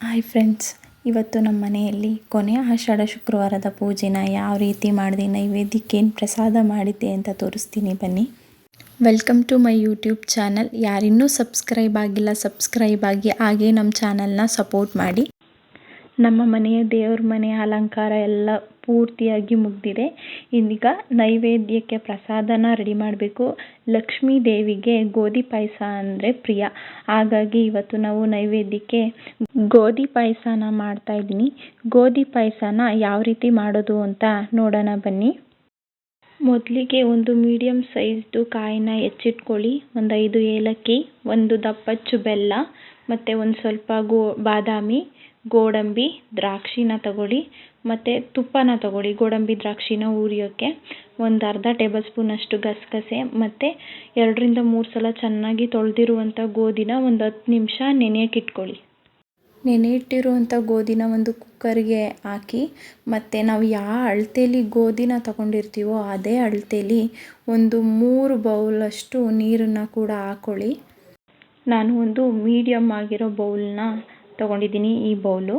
Hi friends ಇವತ್ತು ನಮ್ಮ ಮನೆಯಲ್ಲಿ ಕೊನೆಯ ಆಷಾಢ ಶುಕ್ರವಾರದ ಪೂಜೆನ ಯಾವ ರೀತಿ ಮಾಡಿದೆ ನೈವೇದ್ಯಕ್ಕೆ ಏನು ಪ್ರಸಾದ ಮಾಡಿದ್ದೆ ಅಂತ ತೋರಿಸ್ತೀನಿ, ಬನ್ನಿ. Welcome to my YouTube channel ಯಾರಿನ್ನೂ subscribe ಆಗಿಲ್ಲ ಸಬ್ಸ್ಕ್ರೈಬ್ ಆಗಿ ಹಾಗೆ ನಮ್ಮ ಚಾನಲ್ನ ಸಪೋರ್ಟ್ ಮಾಡಿ. ನಮ್ಮ ಮನೆಯ ದೇವ್ರ ಮನೆಯ ಅಲಂಕಾರ ಎಲ್ಲ ಪೂರ್ತಿಯಾಗಿ ಮುಗಿದಿದೆ. ಇದೀಗ ನೈವೇದ್ಯಕ್ಕೆ ಪ್ರಸಾದನ ರೆಡಿ ಮಾಡಬೇಕು. ಲಕ್ಷ್ಮೀ ದೇವಿಗೆ ಗೋಧಿ ಪಾಯಸ ಅಂದರೆ ಪ್ರಿಯ. ಹಾಗಾಗಿ ಇವತ್ತು ನಾವು ನೈವೇದ್ಯಕ್ಕೆ ಗೋಧಿ ಪಾಯಸನ ಮಾಡ್ತಾ ಇದ್ದೀನಿ. ಗೋಧಿ ಪಾಯಸನ ಯಾವ ರೀತಿ ಮಾಡೋದು ಅಂತ ನೋಡೋಣ ಬನ್ನಿ. ಮೊದಲಿಗೆ ಒಂದು ಮೀಡಿಯಮ್ ಸೈಜ್ದು ಕಾಯಿನ ಹೆಚ್ಚಿಟ್ಕೊಳ್ಳಿ. ಒಂದು ಐದು ಏಲಕ್ಕಿ, ಒಂದು ದಪ್ಪಚ್ಚು ಬೆಲ್ಲ ಮತ್ತು ಒಂದು ಸ್ವಲ್ಪ ಗೋ, ಬಾದಾಮಿ ಗೋಡಂಬಿ, ದ್ರಾಕ್ಷಿನ ತಗೊಳ್ಳಿ ಮತ್ತು ತುಪ್ಪನ ತಗೊಳ್ಳಿ. ಗೋಡಂಬಿ, ದ್ರಾಕ್ಷಿನ ಹುರಿಯೋಕ್ಕೆ ಒಂದು ಅರ್ಧ ಟೇಬಲ್ ಸ್ಪೂನಷ್ಟು ಗಸಗಸೆ ಮತ್ತು ಎರಡರಿಂದ ಮೂರು ಸಲ ಚೆನ್ನಾಗಿ ತೊಳೆದಿರುವಂಥ ಗೋಧಿನ ಒಂದು ಹತ್ತು ನಿಮಿಷ ನೆನೆಯೋಕೆ ಇಟ್ಕೊಳ್ಳಿ. ನೆನೆ ಇಟ್ಟಿರುವಂಥ ಗೋಧಿನ ಒಂದು ಕುಕ್ಕರ್ಗೆ ಹಾಕಿ ಮತ್ತು ನಾವು ಯಾವ ಅಳತೆಯಲ್ಲಿ ಗೋಧಿನ ತಗೊಂಡಿರ್ತೀವೋ ಅದೇ ಅಳತೆಯಲ್ಲಿ ಒಂದು ಮೂರು ಬೌಲಷ್ಟು ನೀರನ್ನು ಕೂಡ ಹಾಕ್ಕೊಳ್ಳಿ ನಾನು ಒಂದು ಮೀಡಿಯಮ್ ಆಗಿರೋ ಬೌಲನ್ನ ತೊಗೊಂಡಿದ್ದೀನಿ ಈ ಬೌಲು.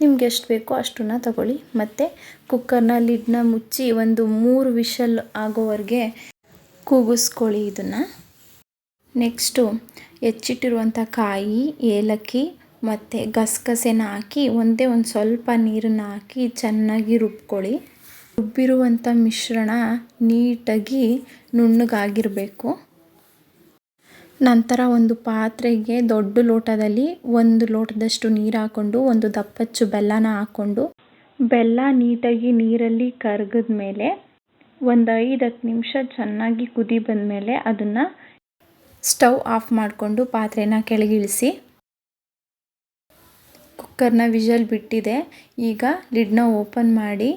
ನಿಮ್ಗೆ ಎಷ್ಟು ಬೇಕೋ ಅಷ್ಟನ್ನು ತಗೊಳ್ಳಿ. ಮತ್ತು ಕುಕ್ಕರ್ನ ಲಿಡ್ನ ಮುಚ್ಚಿ ಒಂದು ಮೂರು ವಿಷಲ್ ಆಗೋವರೆಗೆ ಕೂಗಿಸ್ಕೊಳ್ಳಿ ಇದನ್ನು. ನೆಕ್ಸ್ಟು ಹೆಚ್ಚಿಟ್ಟಿರುವಂಥ ಕಾಯಿ, ಏಲಕ್ಕಿ ಮತ್ತು ಗಸಗಸೆನ ಹಾಕಿ ಒಂದೇ ಒಂದು ಸ್ವಲ್ಪ ನೀರನ್ನು ಹಾಕಿ ಚೆನ್ನಾಗಿ ರುಬ್ಕೊಳ್ಳಿ. ರುಬ್ಬಿರುವಂಥ ಮಿಶ್ರಣ ನೀಟಾಗಿ ನುಣ್ಣಗಾಗಿರಬೇಕು. ನಂತರ ಒಂದು ಪಾತ್ರೆಗೆ ದೊಡ್ಡ ಲೋಟದಲ್ಲಿ ಒಂದು ಲೋಟದಷ್ಟು ನೀರು ಹಾಕ್ಕೊಂಡು ಒಂದು ದಪ್ಪಚ್ಚು ಬೆಲ್ಲನ ಹಾಕ್ಕೊಂಡು ಬೆಲ್ಲ ನೀಟಾಗಿ ನೀರಲ್ಲಿ ಕರಗಿದ ಮೇಲೆ ಒಂದು ಐದು ಹತ್ತು ನಿಮಿಷ ಚೆನ್ನಾಗಿ ಕುದಿ ಬಂದಮೇಲೆ ಅದನ್ನು ಸ್ಟವ್ ಆಫ್ ಮಾಡಿಕೊಂಡು ಪಾತ್ರೆನ ಕೆಳಗಿಳಿಸಿ, ಕುಕ್ಕರ್ನ ವಿಷಲ್ ಬಿಟ್ಟಿದೆ. ಈಗ ಲಿಡ್ನ ಓಪನ್ ಮಾಡಿ,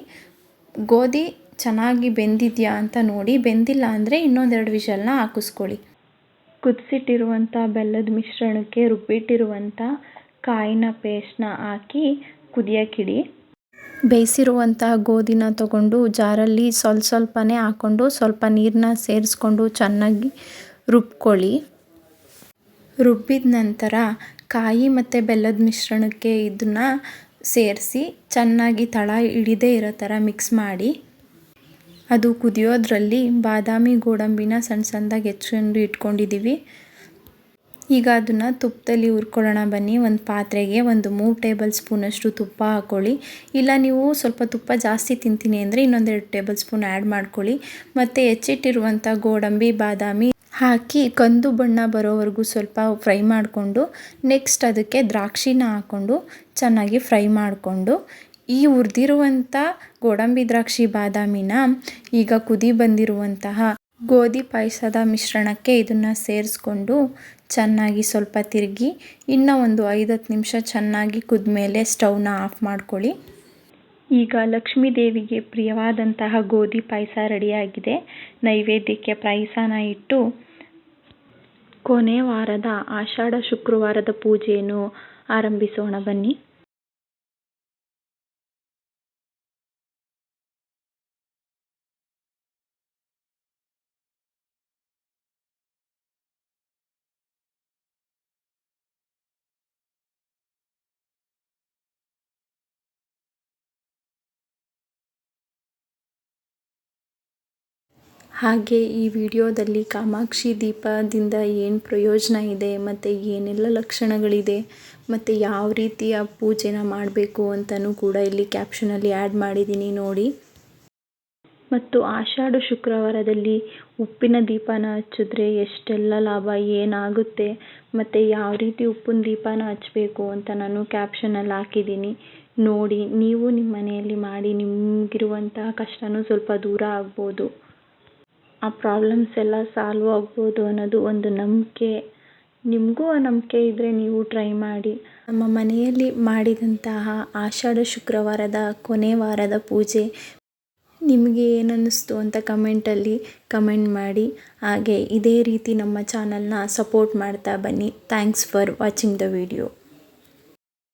ಗೋಧಿ ಚೆನ್ನಾಗಿ ಬೆಂದಿದೆಯಾ ಅಂತ ನೋಡಿ, ಬೆಂದಿಲ್ಲ ಅಂದರೆ ಇನ್ನೊಂದೆರಡು ವಿಷಲ್ನ ಹಾಕಿಸ್ಕೊಳ್ಳಿ. ಕುದಿಸಿಟ್ಟಿರುವಂಥ ಬೆಲ್ಲದ ಮಿಶ್ರಣಕ್ಕೆ ರುಬ್ಬಿಟ್ಟಿರುವಂಥ ಕಾಯಿನ ಪೇಸ್ಟ್ನ ಹಾಕಿ ಕುದಿಯೋಕ್ಕಿಡಿ. ಬೇಯಿಸಿರುವಂಥ ಗೋಧಿನ ತಗೊಂಡು ಜಾರಲ್ಲಿ ಸ್ವಲ್ಪ ಸ್ವಲ್ಪನೇ ಹಾಕ್ಕೊಂಡು ಸ್ವಲ್ಪ ನೀರನ್ನ ಸೇರಿಸ್ಕೊಂಡು ಚೆನ್ನಾಗಿ ರುಬ್ಕೊಳ್ಳಿ. ರುಬ್ಬಿದ ನಂತರ ಕಾಯಿ ಮತ್ತು ಬೆಲ್ಲದ ಮಿಶ್ರಣಕ್ಕೆ ಇದನ್ನು ಸೇರಿಸಿ ಚೆನ್ನಾಗಿ ತಳ ಹಿಡಿದೇ ಇರೋ ಥರ ಮಿಕ್ಸ್ ಮಾಡಿ. ಅದು ಕುದಿಯೋದ್ರಲ್ಲಿ ಬಾದಾಮಿ ಗೋಡಂಬಿನ ಸಣ್ಣ ಸಣ್ಣದಾಗಿ ಹೆಚ್ಚಿಕೊಂಡು ಇಟ್ಕೊಂಡಿದ್ದೀವಿ. ಈಗ ಅದನ್ನು ತುಪ್ಪದಲ್ಲಿ ಹುರ್ಕೊಳ್ಳೋಣ ಬನ್ನಿ. ಒಂದು ಪಾತ್ರೆಗೆ ಒಂದು ಮೂರು ಟೇಬಲ್ ಸ್ಪೂನಷ್ಟು ತುಪ್ಪ ಹಾಕ್ಕೊಳ್ಳಿ ಇಲ್ಲ ನೀವು ಸ್ವಲ್ಪ ತುಪ್ಪ ಜಾಸ್ತಿ ತಿಂತೀನಿ ಅಂದರೆ ಇನ್ನೊಂದೆರಡು ಟೇಬಲ್ ಸ್ಪೂನ್ ಆ್ಯಡ್ ಮಾಡ್ಕೊಳ್ಳಿ. ಮತ್ತು ಹೆಚ್ಚಿಟ್ಟಿರುವಂಥ ಗೋಡಂಬಿ, ಬಾದಾಮಿ ಹಾಕಿ ಕಂದು ಬಣ್ಣ ಬರೋವರೆಗೂ ಸ್ವಲ್ಪ ಫ್ರೈ ಮಾಡಿಕೊಂಡು, ನೆಕ್ಸ್ಟ್ ಅದಕ್ಕೆ ದ್ರಾಕ್ಷಿನ ಹಾಕ್ಕೊಂಡು ಚೆನ್ನಾಗಿ ಫ್ರೈ ಮಾಡಿಕೊಂಡು ಈ ಹುರಿದಿರುವಂಥ ಗೋಡಂಬಿ ದ್ರಾಕ್ಷಿ ಬಾದಾಮಿನ ಈಗ ಕುದಿ ಬಂದಿರುವಂತಹ ಗೋಧಿ ಪಾಯಸದ ಮಿಶ್ರಣಕ್ಕೆ ಇದನ್ನು ಸೇರಿಸ್ಕೊಂಡು ಚೆನ್ನಾಗಿ ಸ್ವಲ್ಪ ತಿರುಗಿ ಇನ್ನೂ ಒಂದು ಐದು ಹತ್ತು ನಿಮಿಷ ಚೆನ್ನಾಗಿ ಕುದ್ಮೇಲೆ ಸ್ಟವ್ನ ಆಫ್ ಮಾಡ್ಕೊಳ್ಳಿ. ಈಗ ಲಕ್ಷ್ಮೀ ದೇವಿಗೆ ಪ್ರಿಯವಾದಂತಹ ಗೋಧಿ ಪಾಯಸ ರೆಡಿಯಾಗಿದೆ. ನೈವೇದ್ಯಕ್ಕೆ ಪಾಯಸನ ಇಟ್ಟು ಕೊನೆ ವಾರದ ಆಷಾಢ ಶುಕ್ರವಾರದ ಪೂಜೆಯನ್ನು ಆರಂಭಿಸೋಣ ಬನ್ನಿ. ಹಾಗೆ ಈ ವಿಡಿಯೋದಲ್ಲಿ ಕಾಮಾಕ್ಷಿ ದೀಪದಿಂದ ಏನು ಪ್ರಯೋಜನ ಇದೆ, ಮತ್ತು ಏನೆಲ್ಲ ಲಕ್ಷಣಗಳಿದೆ, ಮತ್ತು ಯಾವ ರೀತಿಯ ಪೂಜೆನ ಮಾಡಬೇಕು ಅಂತಲೂ ಕೂಡ ಇಲ್ಲಿ ಕ್ಯಾಪ್ಷನಲ್ಲಿ ಆ್ಯಡ್ ಮಾಡಿದ್ದೀನಿ ನೋಡಿ. ಮತ್ತು ಆಷಾಢ ಶುಕ್ರವಾರದಲ್ಲಿ ಉಪ್ಪಿನ ದೀಪನ ಹಚ್ಚಿದ್ರೆ ಎಷ್ಟೆಲ್ಲ ಲಾಭ, ಏನಾಗುತ್ತೆ, ಮತ್ತು ಯಾವ ರೀತಿ ಉಪ್ಪಿನ ದೀಪನ ಹಚ್ಚಬೇಕು ಅಂತ ನಾನು ಕ್ಯಾಪ್ಷನಲ್ಲಿ ಹಾಕಿದ್ದೀನಿ. ನೋಡಿ, ನೀವು ನಿಮ್ಮ ಮನೆಯಲ್ಲಿ ಮಾಡಿ, ನಿಮಗಿರುವಂತಹ ಕಷ್ಟನೂ ಸ್ವಲ್ಪ ದೂರ ಆಗ್ಬೋದು. ಆ ಪ್ರಾಬ್ಲಮ್ಸ್ ಎಲ್ಲ ಸಾಲ್ವ್ ಆಗ್ಬೋದು ಅನ್ನೋದು ಒಂದು ನಂಬಿಕೆ. ನಿಮಗೂ ಆ ನಂಬಿಕೆ ಇದ್ದರೆ ನೀವು ಟ್ರೈ ಮಾಡಿ. ನಮ್ಮ ಮನೆಯಲ್ಲಿ ಮಾಡಿದಂತಹ ಆಷಾಢ ಶುಕ್ರವಾರದ ಕೊನೆ ವಾರದ ಪೂಜೆ ನಿಮಗೆ ಏನನ್ನಿಸ್ತು ಅಂತ ಕಮೆಂಟಲ್ಲಿ ಕಮೆಂಟ್ ಮಾಡಿ. ಹಾಗೆ ಇದೇ ರೀತಿ ನಮ್ಮ ಚಾನಲ್ನ ಸಪೋರ್ಟ್ ಮಾಡ್ತಾ ಬನ್ನಿ. Thanks for watching the video